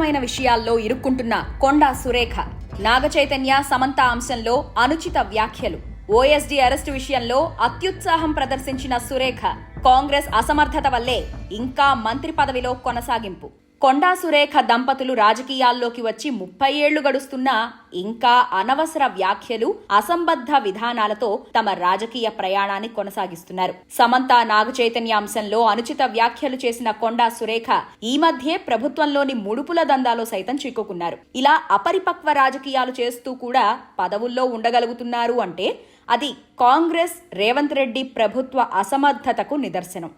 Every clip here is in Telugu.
కీలకమైన విషయాల్లో ఇరుక్కుంటున్న కొండా సురేఖ నాగచైతన్య సమంత అంశంలో అనుచిత వ్యాఖ్యలు. ఓఎస్డి అరెస్టు విషయంలో అత్యుత్సాహం ప్రదర్శించిన సురేఖ కాంగ్రెస్ అసమర్థత వల్లే ఇంకా మంత్రి పదవిలో కొనసాగింపు. కొండా సురేఖ దంపతులు రాజకీయాల్లోకి వచ్చి ముప్పై ఏళ్ళు గడుస్తున్నా ఇంకా అనవసర వ్యాఖ్యలు అసంబద్ధ విధానాలతో తమ రాజకీయ ప్రయాణాన్ని కొనసాగిస్తున్నారు. సమంత నాగచైతన్య అంశంలో అనుచిత వ్యాఖ్యలు చేసిన కొండా సురేఖ ఈ మధ్యే ప్రభుత్వంలోని ముడుపుల దందాలో సైతం చిక్కుకున్నారు. ఇలా అపరిపక్వ రాజకీయాలు చేస్తూ కూడా పదవుల్లో ఉండగలుగుతున్నారు అంటే అది కాంగ్రెస్ రేవంత్ రెడ్డి ప్రభుత్వ అసమర్థతకు నిదర్శనం.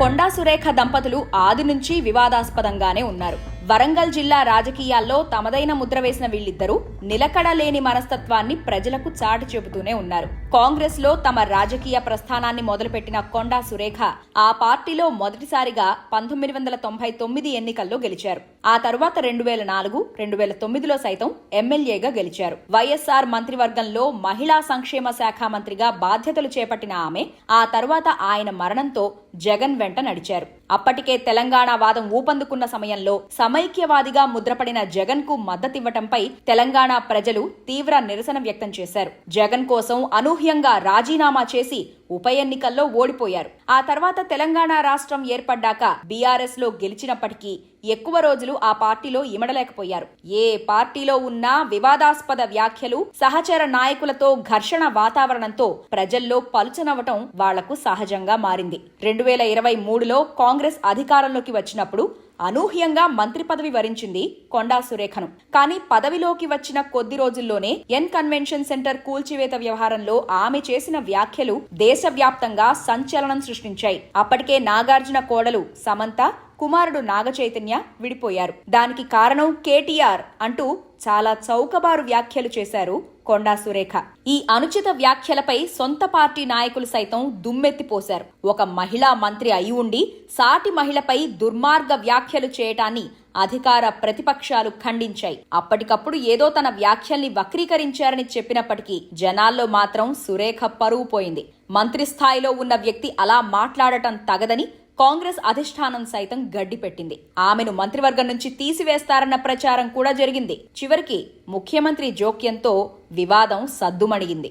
కొండా సురేఖ దంపతులు ఆది నుంచి వివాదాస్పదంగానే ఉన్నారు. వరంగల్ జిల్లా రాజకీయాల్లో తమదైన ముద్ర వేసిన వీళ్ళిద్దరూ నిలకడలేని మనస్తత్వాన్ని ప్రజలకు చాటి చెబుతూనే ఉన్నారు. కాంగ్రెస్లో తమ రాజకీయ ప్రస్థానాన్ని మొదలుపెట్టిన కొండా సురేఖ ఆ పార్టీలో మొదటిసారిగా పంతొమ్మిది వందల తొంభై తొమ్మిది ఎన్నికల్లో గెలిచారు. ఆ తరువాత రెండు వేల నాలుగు రెండు వేల తొమ్మిదిలో సైతం ఎమ్మెల్యేగా గెలిచారు. వైఎస్ఆర్ మంత్రివర్గంలో మహిళా సంక్షేమ శాఖ మంత్రిగా బాధ్యతలు చేపట్టిన ఆమె ఆ తరువాత ఆయన మరణంతో జగన్ వెంట నడిచారు. అప్పటికే తెలంగాణ వాదం ఊపందుకున్న సమయంలో సమైక్యవాదిగా ముద్రపడిన జగన్కు మద్దతివ్వటంపై తెలంగాణ ప్రజలు తీవ్ర నిరసన వ్యక్తం చేశారు. జగన్ కోసం అను అనూహ్యంగా రాజీనామా చేసి ఉప ఎన్నికల్లో ఓడిపోయారు. ఆ తర్వాత తెలంగాణ రాష్ట్రం ఏర్పడ్డాక బీఆర్ఎస్లో గెలిచినప్పటికీ ఎక్కువ రోజులు ఆ పార్టీలో ఇమడలేకపోయారు. ఏ పార్టీలో ఉన్నా వివాదాస్పద వ్యాఖ్యలు సహచర నాయకులతో ఘర్షణ వాతావరణంతో ప్రజల్లో పలుచనవటం వాళ్ళకు సహజంగా మారింది. రెండు వేల ఇరవై మూడులో కాంగ్రెస్ అధికారంలోకి వచ్చినప్పుడు అనూహ్యంగా మంత్రి పదవి వరించింది కొండా సురేఖను. కానీ పదవిలోకి వచ్చిన కొద్ది రోజుల్లోనే ఎన్ కన్వెన్షన్ సెంటర్ కూల్చివేత వ్యవహారంలో ఆమె చేసిన వ్యాఖ్యలు దేశవ్యాప్తంగా సంచలనం సృష్టించాయి. అప్పటికే నాగార్జున కోడలు సమంత కుమారుడు నాగచైతన్య విడిపోయారు. దానికి కారణం కేటీఆర్ అంటూ చాలా చౌకబారు వ్యాఖ్యలు చేశారు కొండా సురేఖ. ఈ అనుచిత వ్యాఖ్యలపై సొంత పార్టీ నాయకులు సైతం దుమ్మెత్తిపోశారు ఒక మహిళా మంత్రి అయి ఉండి సాటి మహిళపై దుర్మార్గ వ్యాఖ్యలు చేయటాన్ని అధికార ప్రతిపక్షాలు ఖండించాయి. అప్పటికప్పుడు ఏదో తన వ్యాఖ్యల్ని వక్రీకరించారని చెప్పినప్పటికీ జనాల్లో మాత్రం సురేఖ పరువు పోయింది. మంత్రి స్థాయిలో ఉన్న వ్యక్తి అలా మాట్లాడటం తగదని కాంగ్రెస్ అధిష్టానం సైతం గడ్డిపెట్టింది. ఆమెను మంత్రివర్గం నుంచి తీసివేస్తారన్న ప్రచారం కూడా జరిగింది. చివరికి ముఖ్యమంత్రి జోక్యంతో వివాదం సద్దుమణిగింది.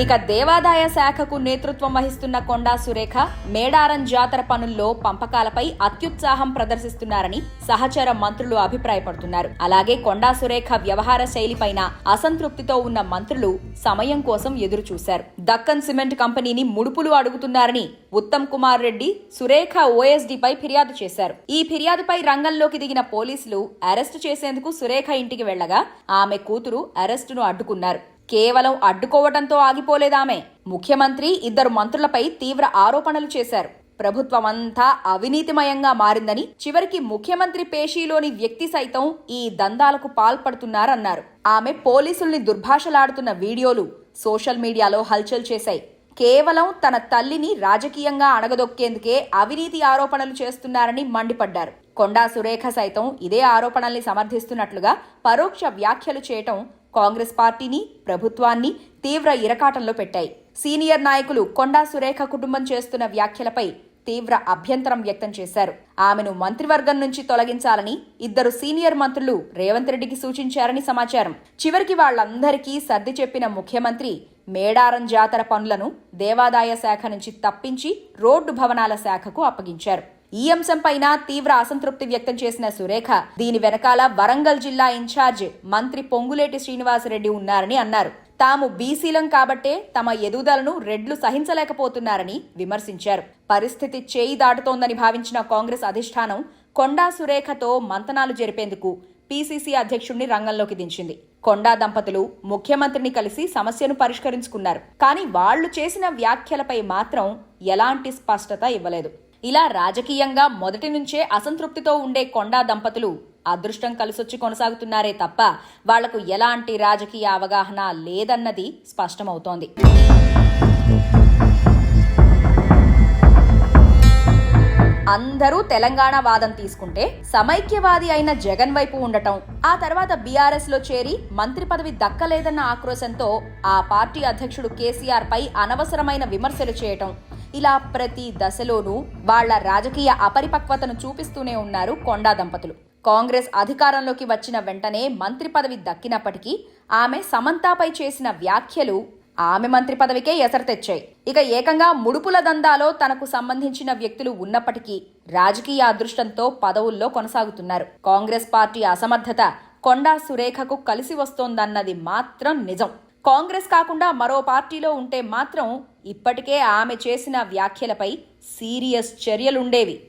ఇక దేవాదాయ శాఖకు నేతృత్వం వహిస్తున్న కొండా సురేఖ మేడారం జాతర పనుల్లో పంపకాలపై అత్యుత్సాహం ప్రదర్శిస్తున్నారని సహచర మంత్రులు అభిప్రాయపడుతున్నారు. అలాగే కొండా సురేఖ వ్యవహార శైలిపైన అసంతృప్తితో ఉన్న మంత్రులు సమయం కోసం ఎదురుచూశారు. దక్కన్ సిమెంట్ కంపెనీని ముడుపులు అడుగుతున్నారని ఉత్తమ్ కుమార్ రెడ్డి సురేఖ ఓఎస్డీపై ఫిర్యాదు చేశారు. ఈ ఫిర్యాదుపై రంగంలోకి దిగిన పోలీసులు అరెస్టు చేసేందుకు సురేఖ ఇంటికి వెళ్ళగా ఆమె కూతురు అరెస్టును అడ్డుకున్నారు. కేవలం అడ్డుకోవటంతో ఆగిపోలేదామే. ముఖ్యమంత్రి ఇద్దరు మంత్రులపై తీవ్ర ఆరోపణలు చేశారు. ప్రభుత్వమంతా అవినీతిమయంగా మారిందని చివరికి ముఖ్యమంత్రి పేషీలోని వ్యక్తి సైతం ఈ దందాలకు పాల్పడుతున్నారన్నారు. ఆమె పోలీసుల్ని దుర్భాషలాడుతున్న వీడియోలు సోషల్ మీడియాలో హల్చల్ చేశాయి. కేవలం తన తల్లిని రాజకీయంగా అణగదొక్కేందుకే అవినీతి ఆరోపణలు చేస్తున్నారని మండిపడ్డారు. కొండా సురేఖ సైతం ఇదే ఆరోపణల్ని సమర్థిస్తున్నట్లుగా పరోక్ష వ్యాఖ్యలు చేయటం కాంగ్రెస్ పార్టీని ప్రభుత్వాన్ని తీవ్ర ఇరకాటంలో పెట్టాయి. సీనియర్ నాయకులు కొండా సురేఖ కుటుంబం చేస్తున్న వ్యాఖ్యలపై తీవ్ర అభ్యంతరం వ్యక్తం చేశారు. ఆమెను మంత్రివర్గం నుంచి తొలగించాలని ఇద్దరు సీనియర్ మంత్రులు రేవంత్ రెడ్డికి సూచించారని సమాచారం. చివరికి వాళ్ళందరికీ సర్ది చెప్పిన ముఖ్యమంత్రి మేడారం జాతర పనులను దేవాదాయ శాఖ నుంచి తప్పించి రోడ్డు భవనాల శాఖకు అప్పగించారు. ఈ అంశంపైన తీవ్ర అసంతృప్తి వ్యక్తం చేసిన సురేఖ దీని వెనకాల వరంగల్ జిల్లా ఇన్ఛార్జ్ మంత్రి పొంగులేటి శ్రీనివాసరెడ్డి ఉన్నారని అన్నారు. తాము బీసీలం కాబట్టే తమ ఎదుగుదలను రెడ్లు సహించలేకపోతున్నారని విమర్శించారు. పరిస్థితి చేయి దాటుతోందని భావించిన కాంగ్రెస్ అధిష్టానం కొండా సురేఖతో మంతనాలు జరిపేందుకు పీసీసీ అధ్యక్షుడిని రంగంలోకి దించింది. కొండా దంపతులు ముఖ్యమంత్రిని కలిసి సమస్యను పరిష్కరించుకున్నారు. కానీ వాళ్ళు చేసిన వ్యాఖ్యలపై మాత్రం ఎలాంటి స్పష్టత ఇవ్వలేదు. ఇలా రాజకీయంగా మొదటి నుంచే అసంతృప్తితో ఉండే కొండా దంపతులు అదృష్టం కలిసొచ్చి కొనసాగుతున్నారే తప్ప వాళ్ళకు ఎలాంటి రాజకీయ అవగాహన లేదన్నది స్పష్టమవుతోంది. అందరూ తెలంగాణ వాదం తీసుకుంటే సమైక్యవాది అయిన జగన్ వైపు ఉండటం ఆ తర్వాత బీఆర్ఎస్లో చేరి మంత్రి పదవి దక్కలేదన్న ఆక్రోశంతో ఆ పార్టీ అధ్యక్షుడు కేసీఆర్ పై అనవసరమైన విమర్శలు చేయటం ఇలా ప్రతి దశలోనూ వాళ్ళ రాజకీయ అపరిపక్వతను చూపిస్తూనే ఉన్నారు కొండా దంపతులు. కాంగ్రెస్ అధికారంలోకి వచ్చిన వెంటనే మంత్రి పదవి దక్కినప్పటికీ ఆమె సమంతాపై చేసిన వ్యాఖ్యలు ఆమె మంత్రి పదవికే ఎసరు తెచ్చాయి. ఇక ఏకంగా ముడుపుల దందాలో తనకు సంబంధించిన వ్యక్తులు ఉన్నప్పటికీ రాజకీయ అదృష్టంతో పదవుల్లో కొనసాగుతున్నారు. కాంగ్రెస్ పార్టీ అసమర్థత కొండా సురేఖకు కలిసి వస్తోందన్నది మాత్రం నిజం. కాంగ్రెస్ కాకుండా మరో పార్టీలో ఉంటే మాత్రం ఇప్పటికే ఆమె చేసిన వ్యాఖ్యలపై సీరియస్ చర్యలుండేవి.